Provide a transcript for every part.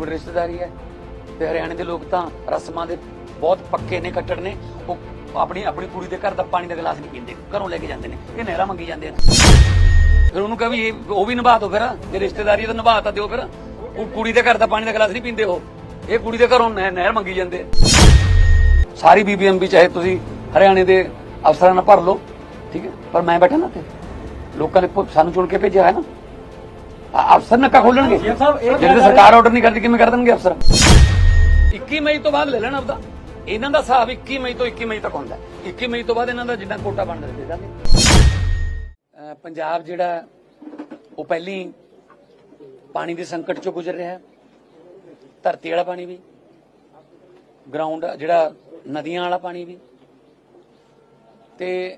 ਕੋਲ ਰਿਸ਼ਤੇਦਾਰੀ ਹੈ ਤੇ ਹਰਿਆਣੇ ਦੇ ਲੋਕ ਤਾਂ ਰਸਮਾਂ ਦੇ ਬਹੁਤ ਪੱਕੇ ਨੇ, ਕੱਟੜ ਨੇ। ਉਹ ਆਪਣੀ ਆਪਣੀ ਕੁੜੀ ਦੇ ਘਰ ਦਾ ਪਾਣੀ ਦਾ ਗਲਾਸ ਨਹੀਂ ਪੀਂਦੇ, ਘਰੋਂ ਲੈ ਕੇ ਜਾਂਦੇ ਨੇ। ਇਹ ਨਹਿਰਾ ਮੰਗੀ ਜਾਂਦੇ ਨੇ ਫਿਰ ਉਹਨੂੰ ਕਹਾਂ ਵੀ ਇਹ, ਉਹ ਵੀ ਨਿਭਾ ਦਿਓ ਫਿਰ, ਜੇ ਰਿਸ਼ਤੇਦਾਰੀ ਤਾਂ ਨਿਭਾ ਤਾਂ ਦਿਓ ਫਿਰ। ਉਹ ਕੁੜੀ ਦੇ ਘਰ ਦਾ ਪਾਣੀ ਦਾ ਗਲਾਸ ਨਹੀਂ ਪੀਂਦੇ ਉਹ। ਇਹ ਕੁੜੀ ਦੇ ਘਰੋਂ ਨਹਿਰ ਮੰਗੀ ਜਾਂਦੇ ਆ। ਸਾਰੀ ਬੀਬੀਐਮਬੀ, ਚਾਹੇ ਤੁਸੀਂ ਹਰਿਆਣੇ ਦੇ ਅਫਸਰਾਂ ਨਾਲ ਭਰ ਲਓ, ਠੀਕ ਹੈ? ਪਰ ਮੈਂ ਬੈਠਾ ਨਾ ਤੇ ਲੋਕਾਂ ਨੇ ਸਾਨੂੰ ਚੁਣ ਕੇ ਭੇਜਿਆ ਹੈ ਨਾ। ਅਫਸਰ ਨੱਕਾ ਖੋਲਣਗੇ। ਜਿਹੜੇ ਸਰਕਾਰ ਆਰਡਰ ਨਹੀਂ ਕਰਦੀ ਕਿਵੇਂ ਕਰ ਦੇਣਗੇ ਅਫਸਰ? 21 ਮਈ ਤੋਂ ਬਾਅਦ ਲੈ ਲੈਣਾ ਆਪਦਾ। ਇਹਨਾਂ ਦਾ ਹਿਸਾਬ 21 ਮਈ ਤੋਂ 21 ਮਈ ਤੱਕ ਹੁੰਦਾ। ਹੈ। 21 ਮਈ ਤੋਂ ਬਾਅਦ ਇਹਨਾਂ ਦਾ ਜਿੰਨਾ ਕੋਟਾ ਬਣਦਾ ਦੇ ਦਾਂਗੇ। ਪੰਜਾਬ ਜਿਹੜਾ ਉਹ ਪਹਿਲੀ ਪਾਣੀ ਦੇ ਸੰਕਟ ਚੋਂ ਗੁਜ਼ਰ ਰਿਹਾ ਹੈ। ਧਰਤੀ ਵਾਲਾ ਪਾਣੀ ਵੀ ਗਰਾਊਂਡ ਜਿਹੜਾ ਨਦੀਆਂ ਵਾਲਾ ਪਾਣੀ ਵੀ। ਤੇ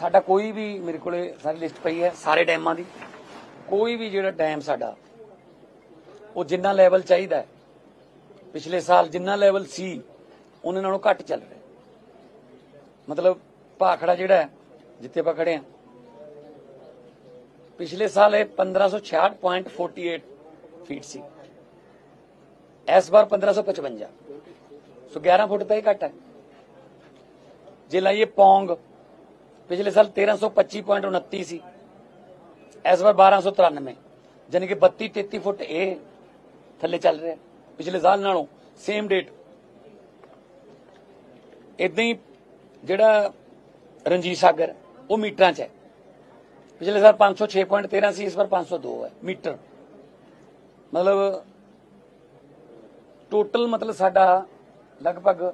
ਸਾਡਾ ਕੋਈ ਵੀ ਮੇਰੇ ਕੋਲੇ ਸਾਰੀ ਲਿਸਟ ਪਈ ਹੈ ਸਾਰੇ ਡੈਮਾਂ ਦੀ। ਕੋਈ ਵੀ ਜਿਹੜਾ ਡੈਮ ਸਾਡਾ, ਉਹ ਜਿੰਨਾ ਲੈਵਲ ਚਾਹੀਦਾ ਪਿਛਲੇ ਸਾਲ ਜਿੰਨਾ ਲੈਵਲ ਸੀ, ਉਹਨਾਂ ਨਾਲੋਂ ਘੱਟ ਚੱਲ ਰਿਹਾ ਮਤਲਬ ਭਾਖੜਾ ਜਿਹੜਾ ਜਿੱਥੇ ਆਪਾਂ ਖੜੇ ਆ ਪਿਛਲੇ ਸਾਲ ਇਹ 1566.48 ਫੀਟ ਸੀ। ਇਸ ਵਾਰ 1555 ਸੋ 11 ਫੁੱਟ ਤਾਂ ਇਹ ਘੱਟ ਹੈ। ਜੇ ਲਾਈਏ ਪੌਂਗ ਪਿਛਲੇ ਸਾਲ 1325.29 ਸੀ ਇਸ ਵਾਰ 1293 ਯਾਨੀ ਕਿ 32 33 ਫੁੱਟ ਇਹ ਥੱਲੇ ਚੱਲ ਰਿਹਾ ਪਿਛਲੇ ਸਾਲ ਨਾਲੋਂ ਸੇਮ ਡੇਟ ਇਦਾਂ ਹੀ ਜਿਹੜਾ ਰਣਜੀਤ ਸਾਗਰ ਉਹ ਮੀਟਰਾਂ 'ਚ ਹੈ ਪਿਛਲੇ ਸਾਲ 506.13 ਸੀ ਇਸ ਵਾਰ 502 ਹੈ ਮੀਟਰ ਮਤਲਬ ਟੋਟਲ ਮਤਲਬ ਸਾਡਾ ਲਗਭਗ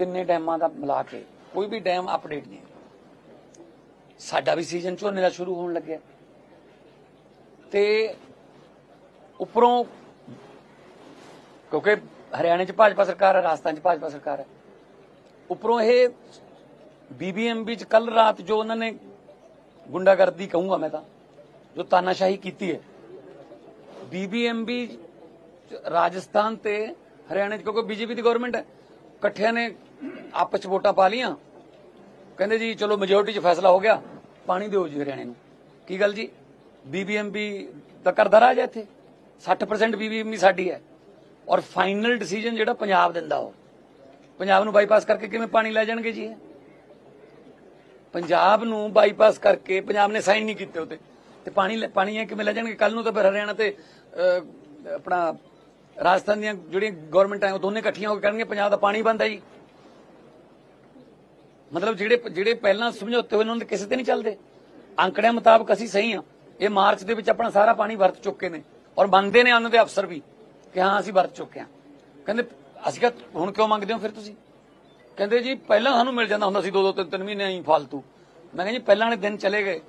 ਤਿੰਨੇ ਡੈਮਾਂ ਦਾ ਮਿਲਾ ਕੇ ਕੋਈ ਵੀ ਡੈਮ ਅਪਡੇਟ ਨਹੀਂ ਸਾਡਾ ਵੀ ਸੀਜ਼ਨ ਝੋਨੇ ਦਾ ਸ਼ੁਰੂ ਹੋਣ ਲੱਗਿਆ। ਤੇ ਉੱਪਰੋਂ ਕਿਉਂਕਿ ਹਰਿਆਣੇ 'ਚ ਭਾਜਪਾ ਸਰਕਾਰ ਹੈ ਰਾਜਸਥਾਨ 'ਚ ਭਾਜਪਾ ਸਰਕਾਰ ਹੈ ਉੱਪਰੋਂ ਇਹ ਬੀਬੀਐਮਬੀ 'ਚ ਕੱਲ ਰਾਤ ਜੋ ਉਹਨਾਂ ਨੇ ਗੁੰਡਾਗਰਦੀ ਕਹੂੰਗਾ ਮੈਂ ਤਾਂ, ਜੋ ਤਾਨਾਸ਼ਾਹੀ ਕੀਤੀ ਹੈ। ਬੀਬੀਐਮਬੀ ਰਾਜਸਥਾਨ ਤੇ ਹਰਿਆਣੇ 'ਚ ਕਿਉਂਕਿ ਬੀਜੇਪੀ ਦੀ ਗਵਰਨਮੈਂਟ ਹੈ, ਇਕੱਠਿਆਂ ਨੇ ਆਪਸ 'ਚ ਵੋਟਾਂ ਪਾ ਲੀਆਂ ਕਹਿੰਦੇ ਜੀ, ਚਲੋ ਮੈਜੋਰਟੀ 'ਚ ਫੈਸਲਾ ਹੋ ਗਿਆ, ਪਾਣੀ ਦਿਓ ਜੀ ਹਰਿਆਣੇ ਨੂੰ। ਕੀ ਗੱਲ ਜੀ? ਬੀਬੀਐਮਬੀ ਦਾ ਕਰਦਾ ਰਾਜ ਹੈ ਇੱਥੇ। 60% ਬੀਬੀਐਮਬੀ ਸਾਡੀ ਹੈ। ਔਰ ਫਾਈਨਲ ਡਿਸੀਜਨ ਜਿਹੜਾ ਪੰਜਾਬ ਦਿੰਦਾ ਉਹ। ਪੰਜਾਬ ਨੂੰ ਬਾਈਪਾਸ ਕਰਕੇ ਕਿਵੇਂ ਪਾਣੀ ਲੈ ਜਾਣਗੇ ਜੀ ਇਹ? ਪੰਜਾਬ ਨੂੰ ਬਾਈਪਾਸ ਕਰਕੇ ਪੰਜਾਬ ਨੇ ਸਾਈਨ ਨਹੀਂ ਕੀਤੇ ਉਤੇ ਤੇ ਪਾਣੀ ਲੈ- ਪਾਣੀ ਹੈ ਕਿਵੇਂ ਲੈ ਜਾਣਗੇ? ਕੱਲ ਨੂੰ ਤਾਂ ਫਿਰ ਹਰਿਆਣਾ ਤੇ ਆਪਣਾ ਰਾਜਸਥਾਨ ਦੀਆਂ ਜਿਹੜੀਆਂ ਗਵਰਨਮੈਂਟਾਂ ਉਹ ਦੋਨੇ ਇਕੱਠੀਆਂ ਹੋ ਕੇ ਕਰਨਗੇ, ਪੰਜਾਬ ਦਾ ਪਾਣੀ ਬੰਦ ਹੈ ਜੀ। ਮਤਲਬ ਜਿਹੜੇ ਜਿਹੜੇ ਪਹਿਲਾਂ ਸਮਝੌਤੇ ਹੋਏ ਉਹਨਾਂ ਦੇ ਕਿਸੇ ਤੇ ਨਹੀਂ ਚੱਲਦੇ। ਅੰਕੜਿਆਂ ਮੁਤਾਬਕ ਅਸੀਂ ਸਹੀ ਆ ਇਹ ਮਾਰਚ ਦੇ ਵਿੱਚ ਆਪਣਾ ਸਾਰਾ ਪਾਣੀ ਵਰਤ ਚੁੱਕੇ ਨੇ। ਔਰ ਬੰਦੇ ਨੇ ਉਹਨਾਂ ਦੇ ਅਫਸਰ ਵੀ ਕਿ ਹਾਂ, ਅਸੀਂ ਵਰਤ ਚੁੱਕੇ ਆ ਕਹਿੰਦੇ, ਅਸੀਂ ਕਿਹਾ, ਹੁਣ ਕਿਉਂ ਮੰਗਦੇ ਹੋ ਫਿਰ ਤੁਸੀਂ? ਕਹਿੰਦੇ ਜੀ, ਪਹਿਲਾਂ ਸਾਨੂੰ ਮਿਲ ਜਾਂਦਾ ਹੁੰਦਾ ਸੀ ਦੋ ਦੋ ਤਿੰਨ ਤਿੰਨ ਮਹੀਨੇ ਹੀ ਫालतू ਮੈਂ ਕਹਿੰਦਾ ਜੀ, ਪਹਿਲਾਂ ਵਾਲੇ ਦਿਨ ਚਲੇ ਗਏ।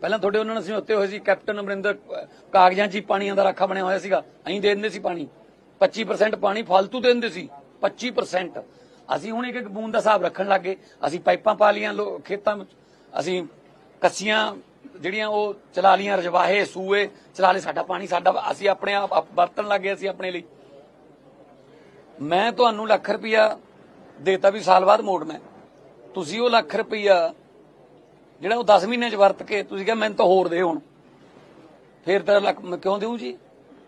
ਪਹਿਲਾਂ ਤੁਹਾਡੇ ਉਹਨਾਂ ਨਾਲ ਸਮਝੌਤੇ ਹੋਏ ਸੀ, ਕੈਪਟਨ ਅਮਰਿੰਦਰ ਕਾਗਜ਼ਾਂ ਜੀ ਪਾਣੀਆਂ ਦਾ ਰਾਖਾ ਬਣਿਆ ਹੋਇਆ ਸੀਗਾ। ਅਸੀਂ ਦੇ ਦਿੰਦੇ ਸੀ ਪਾਣੀ। 25% ਪਾਣੀ ਫालतू ਦੇ ਦਿੰਦੇ ਸੀ। 25% ਅਸੀਂ ਹੁਣ ਇੱਕ ਇੱਕ ਬੂੰਦ ਦਾ ਹਿਸਾਬ ਰੱਖਣ ਲੱਗੇ ਅਸੀਂ ਪਾਈਪਾਂ ਪਾ ਲੀਆਂ ਲੋ- ਖੇਤਾਂ ਵਿੱਚ। ਅਸੀਂ ਕੱਸੀਆਂ ਜਿਹੜੀਆਂ ਉਹ ਚਲਾ ਲੀਆਂ ਰਜਵਾਹੇ, ਸੂਏ, ਚਲਾ ਲਏ। ਸਾਡਾ ਪਾਣੀ ਸਾਡਾ ਅਸੀਂ ਆਪਣੇ ਆਪ ਆਪ ਵਰਤਣ ਲੱਗੇ ਅਸੀਂ ਆਪਣੇ ਲਈ। ਮੈਂ ਤੁਹਾਨੂੰ ਲੱਖ ਰੁਪਇਆ ਦੇਤਾ ਵੀ ਸਾਲ ਬਾਅਦ ਮੋੜ ਮੈਂ। ਤੁਸੀਂ ਉਹ ਲੱਖ ਰੁਪਇਆ ਜਿਹੜਾ ਉਹ 10 ਮਹੀਨੇ ਚ ਵਰਤ ਕੇ ਤੁਸੀਂ ਕਿਹਾ ਮੈਨੂੰ ਤਾਂ ਹੋਰ ਦੇ ਹੁਣ। ਫੇਰ ਤੇਰਾ ਲੱਖ ਕਿਉਂ ਦੇਉ ਜੀ?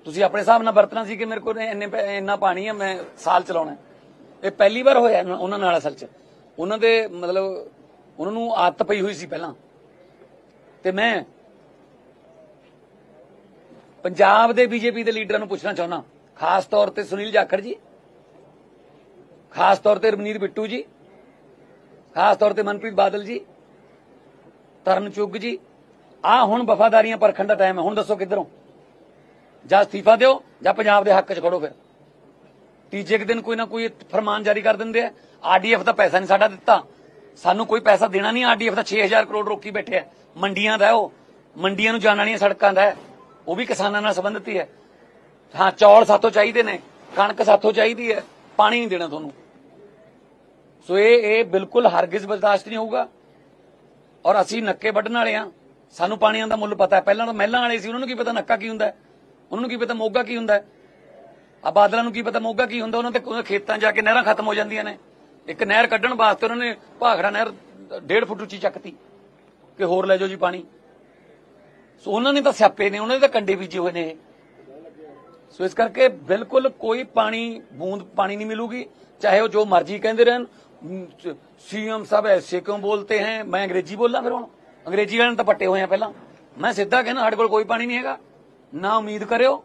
ਤੁਸੀਂ ਆਪਣੇ ਹਿਸਾਬ ਨਾਲ ਵਰਤਣਾ ਸੀ ਕਿ ਮੇਰੇ ਕੋਲ ਇੰਨੇ ਇੰਨਾ ਪਾਣੀ ਹੈ ਮੈਂ ਸਾਲ ਚਲਾਉਣਾ ਇਹ ਪਹਿਲੀ ਵਾਰ ਹੋਇਆ ਉਹਨਾਂ ਨਾਲ ਅਸਲ ਚ। ਉਹਨਾਂ ਦੇ ਮਤਲਬ ਉਹਨਾਂ ਨੂੰ ਆਦਤ ਪਈ ਹੋਈ ਸੀ ਪਹਿਲਾਂ। ਤੇ ਮੈਂ ਪੰਜਾਬ ਦੇ ਬੀਜੇਪੀ ਦੇ ਲੀਡਰਾਂ ਨੂੰ ਪੁੱਛਣਾ ਚਾਹੁੰਦਾ। ਖਾਸ ਤੌਰ ਤੇ ਸੁਨੀਲ ਜਾਖੜ ਜੀ, ਖਾਸ ਤੌਰ ਤੇ ਰਮਨੀਤ ਬਿੱਟੂ ਜੀ, ਖਾਸ ਤੌਰ ਤੇ ਮਨਪ੍ਰੀਤ ਬਾਦਲ ਜੀ, ਤਰਨ ਚੁੱਗ ਜੀ। ਆ ਹੁਣ ਵਫਾਦਾਰੀਆਂ ਪਰਖਣ ਦਾ ਟਾਈਮ ਹੈ। ਹੁਣ ਦੱਸੋ ਕਿੱਧਰੋਂ? ਜਾਂ ਅਸਤੀਫਾ ਦਿਓ ਜਾਂ ਪੰਜਾਬ ਦੇ ਹੱਕ 'ਚ ਖੜੋ ਫਿਰ। ਤੀਜੇ ਕੁ ਦਿਨ ਕੋਈ ਨਾ ਕੋਈ ਫਰਮਾਨ ਜਾਰੀ ਕਰ ਦਿੰਦੇ ਆ। ਆਰਡੀਐਫ ਦਾ ਪੈਸਾ ਨਹੀਂ ਸਾਡਾ ਦਿੱਤਾ। ਸਾਨੂੰ ਕੋਈ ਪੈਸਾ ਦੇਣਾ ਨਹੀਂ ਆਰਡੀਐਫ ਦਾ 6000 ਕਰੋੜ ਰੋਕੀ ਬੈਠੇ ਆ। ਮੰਡੀਆਂ ਦਾ ਉਹ। ਮੰਡੀਆਂ ਨੂੰ ਜਾਣ ਵਾਲੀਆਂ ਸੜਕਾਂ ਦਾ ਉਹ ਵੀ ਕਿਸਾਨਾਂ ਨਾਲ ਸੰਬੰਧਿਤ ਹੀ ਹੈ। ਹਾਂ, ਚੌਲ ਸਾਥੋਂ ਚਾਹੀਦੇ ਨੇ, ਕਣਕ ਸਾਥੋਂ ਚਾਹੀਦੀ ਹੈ, ਪਾਣੀ ਨਹੀਂ ਦੇਣਾ ਤੁਹਾਨੂੰ। ਸੋ ਇਹ ਇਹ ਬਿਲਕੁਲ ਹਰਗਿਜ਼ ਬਰਦਾਸ਼ਤ ਨਹੀਂ ਹੋਊਗਾ। ਔਰ ਅਸੀਂ ਨੱਕੇ ਵੱਢਣ ਵਾਲੇ ਆ ਸਾਨੂੰ ਪਾਣੀਆਂ ਦਾ ਮੁੱਲ ਪਤਾ ਹੈ। ਪਹਿਲਾਂ ਤਾਂ ਮਹਿਲਾਂ ਵਾਲੇ ਸੀ, ਉਹਨਾਂ ਨੂੰ ਕੀ ਪਤਾ ਨੱਕਾ ਕੀ ਹੁੰਦਾ ਹੈ? ਉਹਨਾਂ ਨੂੰ ਕੀ ਪਤਾ ਮੋਗਾ ਕੀ ਹੁੰਦਾ ਹੈ? ਆ ਬਾਦਲਾਂ ਨੂੰ ਕੀ ਪਤਾ ਮੋਗਾ ਕੀ ਹੁੰਦਾ, ਉਹਨਾਂ ਦੇ ਖੇਤਾਂ ਜਾ ਕੇ ਨਹਿਰਾਂ ਖਤਮ ਹੋ ਜਾਂਦੀਆਂ ਨੇ। ਇੱਕ ਨਹਿਰ ਕੱਢਣ ਵਾਸਤੇ ਉਹਨਾਂ ਨੇ ਭਾਖੜਾ ਨਹਿਰ 1.5 ਫੁੱਟ ਉੱਚੀ ਚੱਕਤੀ ਕਿ ਹੋਰ ਲੈ ਜਾਓ ਜੀ ਪਾਣੀ। ਸੋ ਉਹਨਾਂ ਨੇ ਤਾਂ ਸਿਆਪੇ ਨੇ, ਉਹਨਾਂ ਦੇ ਤਾਂ ਕੰਡੇ ਬੀਜੇ ਹੋਏ ਨੇ ਇਹ। ਸੋ ਇਸ ਕਰਕੇ ਬਿਲਕੁਲ ਕੋਈ ਪਾਣੀ, ਬੂੰਦ ਪਾਣੀ ਨਹੀਂ ਮਿਲੂਗੀ, ਚਾਹੇ ਉਹ ਜੋ ਮਰਜ਼ੀ ਕਹਿੰਦੇ ਰਹਿਣ। ਸੀਐਮ ਸਾਹਿਬ ਐਸੇ ਕਿਉਂ ਬੋਲਤੇ ਹੈ? ਮੈਂ ਅੰਗਰੇਜ਼ੀ ਬੋਲਾਂ ਫਿਰ ਹੁਣ। ਅੰਗਰੇਜ਼ੀ ਵਾਲਿਆਂ ਨੇ ਤਾਂ ਪੱਟੇ ਹੋਏ ਆ ਪਹਿਲਾਂ। ਮੈਂ ਸਿੱਧਾ ਕਹਿੰਦਾ, ਸਾਡੇ ਕੋਲ ਕੋਈ ਪਾਣੀ ਨਹੀਂ ਹੈਗਾ। ਨਾ ਉਮੀਦ ਕਰਿਓ।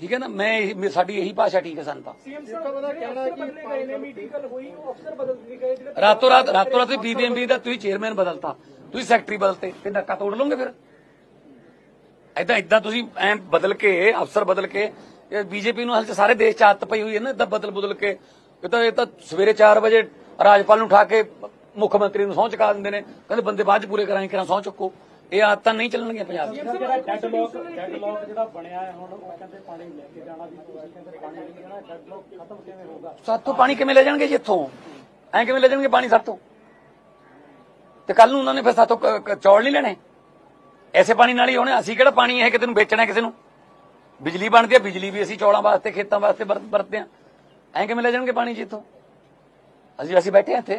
ਠੀਕ ਹੈ ਨਾ? ਮੈਂ ਸਾਡੀ ਇਹੀ ਭਾਸ਼ਾ ਠੀਕ ਹੈ ਸਾਨੂੰ ਤਾਂ। ਸੀਐਮ ਸਾਹਿਬ ਦਾ ਕਹਿਣਾ ਹੈ ਕਿ ਬਦਲੇ ਗਏ ਨੇ ਮੀਟਿੰਗ ਕੱਲ ਹੋਈ ਉਹ ਅਫਸਰ ਬਦਲ ਦਿੱਤੇ ਗਏ ਜਿਹੜੇ ਰਾਤੋਂ ਰਾਤ ਰਾਤੋਂ ਰਾਤ ਬੀਬੀਐਮਬੀ ਦਾ ਤੁਸੀਂ ਚੇਅਰਮੈਨ ਬਦਲਤਾ। ਤੁਸੀਂ ਸੈਕਟਰੀ ਬਦਲਤੇ। ਤੇ ਨੱਕਾ ਤੋੜ ਲਓਗੇ ਫਿਰ? ਐਦਾਂ ਇਦਾਂ ਤੁਸੀਂ ਐ ਬਦਲ ਕੇ ਅਫਸਰ ਬਦਲ ਕੇ ਇਹ ਬੀਜੇਪੀ ਨੂੰ ਹਾਲ ਚ ਸਾਰੇ ਦੇਸ਼ ਚ ਆਦਤ ਪਈ ਹੋਈ ਹੈ ਨਾ ਇਦਾਂ ਬਦਲ ਬਦਲ ਕੇ। ਇਹ ਤਾਂ ਇਹ ਤਾਂ ਸਵੇਰੇ 4 ਵਜੇ ਰਾਜਪਾਲ ਨੂੰ ਉਠਾ ਕੇ ਮੁੱਖ ਮੰਤਰੀ ਨੂੰ ਸਹੁੰ ਚੁਕਾ ਦਿੰਦੇ ਨੇ। ਕਹਿੰਦੇ ਬੰਦੇ ਬਾਅਦ ਚ ਪੂਰੇ ਕਰਾਂਗੇ ਕਿਰਾਂ ਸਹੁੰ ਚੁੱਕੋ। ਇਹ ਆਦਤਾਂ ਨਹੀਂ ਚੱਲਣਗੀਆਂ ਪੰਜਾਬ ਜਿਹੜਾ ਡੈਡਲੌਕ ਡੈਡਲੌਕ ਜਿਹੜਾ ਬਣਿਆ ਹੈ ਹੁਣ ਉਹ ਕਹਿੰਦੇ ਪਾਣੀ ਲੈ ਕੇ ਜਾਣਾ ਵੀ ਕਹਿੰਦੇ ਪਾਣੀ ਨਹੀਂ ਜਾਣਾ ਡੈਡਲੌਕ ਖਤਮ ਕਿਵੇਂ ਹੋਊਗਾ? ਸਾਤੋਂ ਪਾਣੀ ਕਿਵੇਂ ਲੈ ਜਾਣਗੇ ਜੀ ਇੱਥੋਂ? ਐਂ ਕਿਵੇਂ ਲੈ ਜਾਣਗੇ ਪਾਣੀ ਸਾਤੋਂ? ਤੇ ਕੱਲ ਨੂੰ ਉਹਨਾਂ ਨੇ ਫਿਰ ਕ- ਚੌਲ ਨਹੀਂ ਲੈਣੇ? ਐਸੇ ਪਾਣੀ ਨਾਲ ਹੀ ਹੋਣੇ। ਅਸੀਂ ਕਿਹੜਾ ਪਾਣੀ ਇਹ ਕਿਸੇ ਨੂੰ ਵੇਚਣਾ ਕਿਸੇ ਨੂੰ? ਬਿਜਲੀ ਬਣਦੀ ਹੈ ਬਿਜਲੀ ਵੀ ਅਸੀਂ ਚੌਲਾਂ ਵਾਸਤੇ ਖੇਤਾਂ ਵਾਸਤੇ ਵਰਤ- ਵਰਤਦੇ ਆ ਐਂ ਕਿਵੇਂ ਲੈ ਜਾਣਗੇ ਪਾਣੀ ਜੀ ਇੱਥੋਂ? ਅਸੀਂ ਅਸੀਂ ਬੈਠੇ ਇੱਥੇ।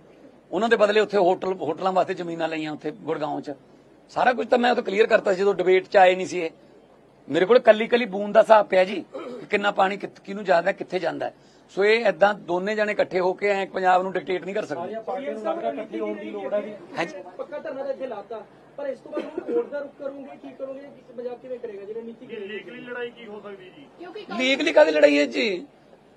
ਉਹਨਾਂ ਦੇ ਬਦਲੇ ਉੱਥੇ ਹੋਟਲ ਹੋਟਲਾਂ ਵਾਸਤੇ ਜ਼ਮੀਨਾਂ ਲਈਆਂ ਉੱਥੇ ਗੁੜਗਾਉਂ 'ਚ। ਸਾਰਾ ਕੁਝ ਤਾਂ ਮੈਂ ਉਹ ਕਲੀਅਰ ਕਰਤਾ ਸੀ ਜਦੋਂ ਡਿਬੇਟ 'ਚ ਆਏ ਨਹੀਂ ਸੀ ਇਹ। ਮੇਰੇ ਕੋਲ ਕੱਲੀ ਕੱਲੀ ਬੂੰਦ ਦਾ ਹਿਸਾਬ ਪਿਆ ਜੀ ਕਿ ਕਿੰਨਾ ਪਾਣੀ ਕਿਹਨੂੰ ਜਾਂਦਾ ਕਿੱਥੇ ਜਾਂਦਾ ਹੈ। ਸੋ ਇਹ ਐਦਾਂ ਦੋਨੇ ਜਣੇ ਇਕੱਠੇ ਹੋ ਕੇ ਐ ਪੰਜਾਬ ਨੂੰ ਡਿਕਟੇਟ ਨਹੀਂ ਕਰ ਸਕਦੇ। ਸਾਰੀਆਂ ਪਾਰਟੀਆਂ ਨੂੰ ਲੱਗਦਾ ਇਕੱਠੀ ਹੋਣ ਦੀ ਲੋੜ ਹੈ ਵੀ ਹੈ ਜੀ ਪੱਕਾ ਧਰਨਾ ਤਾਂ ਇੱਥੇ ਲਾਤਾ। ਪਰ ਇਸ ਤੋਂ ਬਾਅਦ ਹੁਣ ਕੋਰਟ ਦਾ ਰੁਕ ਕਰੋਗੇ ਕੀ ਕਰੋਗੇ ਕਿ ਪੰਜਾਬ ਕਿਵੇਂ ਕਰੇਗਾ? ਜਿਹੜੇ ਨੀਤੀ ਲੀਗਲੀ ਲੜਾਈ ਲੀਗਲੀ ਕਾਦੀ ਲੜਾਈ ਹੈ ਜੀ?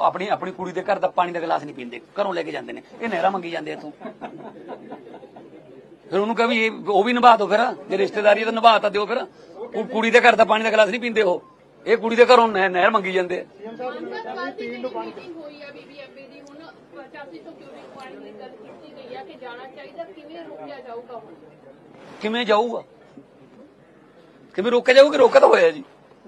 ਆਪਣੀ ਆਪਣੀ ਕੁੜੀ ਦੇ ਘਰ ਦਾ ਪਾਣੀ ਦਾ ਗਲਾਸ ਨਹੀਂ ਪੀਂਦੇ। ਘਰੋਂ ਲੈ ਕੇ ਜਾਂਦੇ ਨੇ। ਇਹ ਨਹਿਰਾ ਮੰਗੀ ਜਾਂਦੇ ਇਥੋਂ। ਫਿਰ ਉਹਨੂੰ ਕਹ ਵੀ ਇਹ ਉਹ ਵੀ ਨਿਭਾ ਦਿਓ ਫਿਰ। ਜੇ ਰਿਸ਼ਤੇਦਾਰੀ ਤਾਂ ਨਿਭਾ ਤਾਂ ਦਿਓ ਫਿਰ। ਕੁੜੀ ਦੇ ਘਰ ਦਾ ਪਾਣੀ ਦਾ ਗਲਾਸ ਨਹੀਂ ਪੀਂਦੇ ਉਹ। ਇਹ ਕੁੜੀ ਦੇ ਘਰੋਂ ਨਹਿਰ ਮੰਗੀ ਜਾਂਦੇ। ਕਿਵੇਂ ਜਾਊਗਾ? ਕਿਵੇਂ ਰੋਕਿਆ ਜਾਊਗਾ ਰੋਕਿਆ ਤਾਂ ਹੋਇਆ ਜੀ।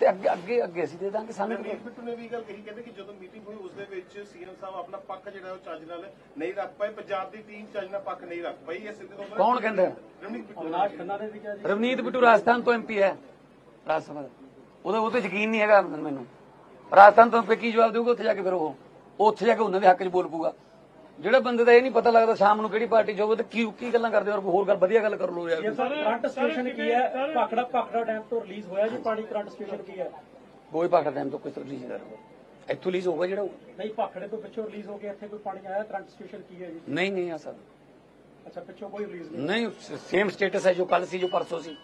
ਤੇ ਅੱਗੇ ਅੱਗੇ ਅੱਗੇ ਅਸੀਂ ਦੇ ਦਾਂਗੇ ਸਾਨੂੰ ਰਣਜੀਤ ਬਿੱਟੂ ਨੇ ਵੀ ਗੱਲ ਕਹੀ ਕਹਿੰਦੇ ਕਿ ਜਦੋਂ ਮੀਟਿੰਗ ਹੋਈ ਉਸ ਦੇ ਵਿੱਚ ਸੀਐਮ ਸਾਹਿਬ ਆਪਣਾ ਪੱਖ ਜਿਹੜਾ ਉਹ ਚੱਜ ਨਾਲ ਨਹੀਂ ਰੱਖ ਪਾਏ। ਪੰਜਾਬ ਦੀ ਟੀਮ ਚੱਜ ਨਾਲ ਪੱਖ ਨਹੀਂ ਰੱਖ ਪਾਈ ਇਹ ਸਿੱਧੇ ਤੌਰ ਤੇ ਕੌਣ ਕਹਿੰਦਾ? ਰਣਜੀਤ ਬਿੱਟੂ ਅਵਨਾਸ਼ ਖੰਨਾ ਨੇ ਵੀ ਕਿਹਾ ਜੀ। ਰਵਨੀਤ ਬਿੱਟੂ ਰਾਜਸਥਾਨ ਤੋਂ ਐਮਪੀ ਹੈ ਰਾਜ ਸਭਾ ਦਾ। ਉਹਦਾ ਉਹ ਤੇ ਯਕੀਨ ਨਹੀਂ ਹੈਗਾ ਮੈਨੂੰ। ਰਾਜਸਥਾਨ ਤੋਂ ਕੀ ਜਵਾਬ ਦੇਊਗਾ ਉੱਥੇ ਜਾ ਕੇ ਫਿਰ ਉਹ ਉਹ ਉੱਥੇ ਜਾ ਕੇ ਉਹਨਾਂ ਦੇ ਹੱਕ 'ਚ ਬੋਲ ਪੂਗਾ ਜਿਹੜਾ ਬੰਦੇ ਦਾ ਇਹ ਨਹੀਂ ਪਤਾ ਲੱਗਦਾ ਸ਼ਾਮ ਨੂੰ ਕਿਹੜੀ ਪਾਰਟੀ 'ਚ ਹੋਵੇ ਤੇ ਕੀ ਕੀ ਗੱਲਾਂ ਕਰਦੇ ਔਰ ਹੋਰ ਗੱਲ ਵਧੀਆ ਗੱਲ ਕਰ ਲਓ ਯਾਰ। ਕਰੰਟ ਸਟੇਸ਼ਨ ਕੀ ਹੈ? ਭਾਖੜਾ ਭਾਖੜਾ ਡੈਮ ਤੋਂ ਰਿਲੀਜ਼ ਹੋਇਆ ਜੀ ਪਾਣੀ ਕਰੰਟ ਸਟੇਸ਼ਨ ਕੀ ਹੈ? ਕੋਈ ਪਾਕਟ ਟਾਈਮ ਤੋਂ ਕੋਈ ਰਿਲੀਜ਼ ਕਰ ਇੱਥੋਂ ਰਿਲੀਜ਼ ਹੋਊਗਾ ਜਿਹੜਾ। ਨਹੀਂ ਭਾਖੜੇ ਤੋਂ ਪਿੱਛੋਂ ਰਿਲੀਜ਼ ਹੋ ਕੇ ਇੱਥੇ ਕੋਈ ਪਾਣੀ ਆਇਆ ਕਰੰਟ ਸਟੇਸ਼ਨ ਕੀ ਹੈ ਜੀ? ਨਹੀਂ ਨਹੀਂ ਆ ਸਰ। ਅੱਛਾ ਪਿੱਛੋਂ ਕੋਈ ਰਿਲੀਜ਼ ਨਹੀਂ ਨਹੀਂ ਸੇਮ ਸਟੇਟਸ ਹੈ ਜੋ ਕੱਲ ਸੀ ਜੋ ਪਰਸੋਂ ਸੀ।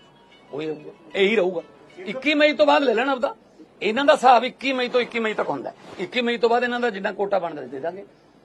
ਉਹ ਰਹੂਗਾ ਇਹੀ ਰਹੂਗਾ। 21 ਮਈ ਤੋਂ ਬਾਅਦ ਲੈ ਲੈਣਾ ਆਪਦਾ। ਇਹਨਾਂ ਦਾ ਹਿਸਾਬ 21 ਮਈ ਤੋਂ 21 ਮਈ ਤੱਕ ਹੁੰਦਾ ਹੈ। 21 ਮਈ ਤੋਂ ਬਾਅਦ ਇਹਨਾਂ ਦਾ ਜਿੰਨਾ ਕੋਟਾ ਬਣਦਾ ਦੇ ਦਾਂਗੇ।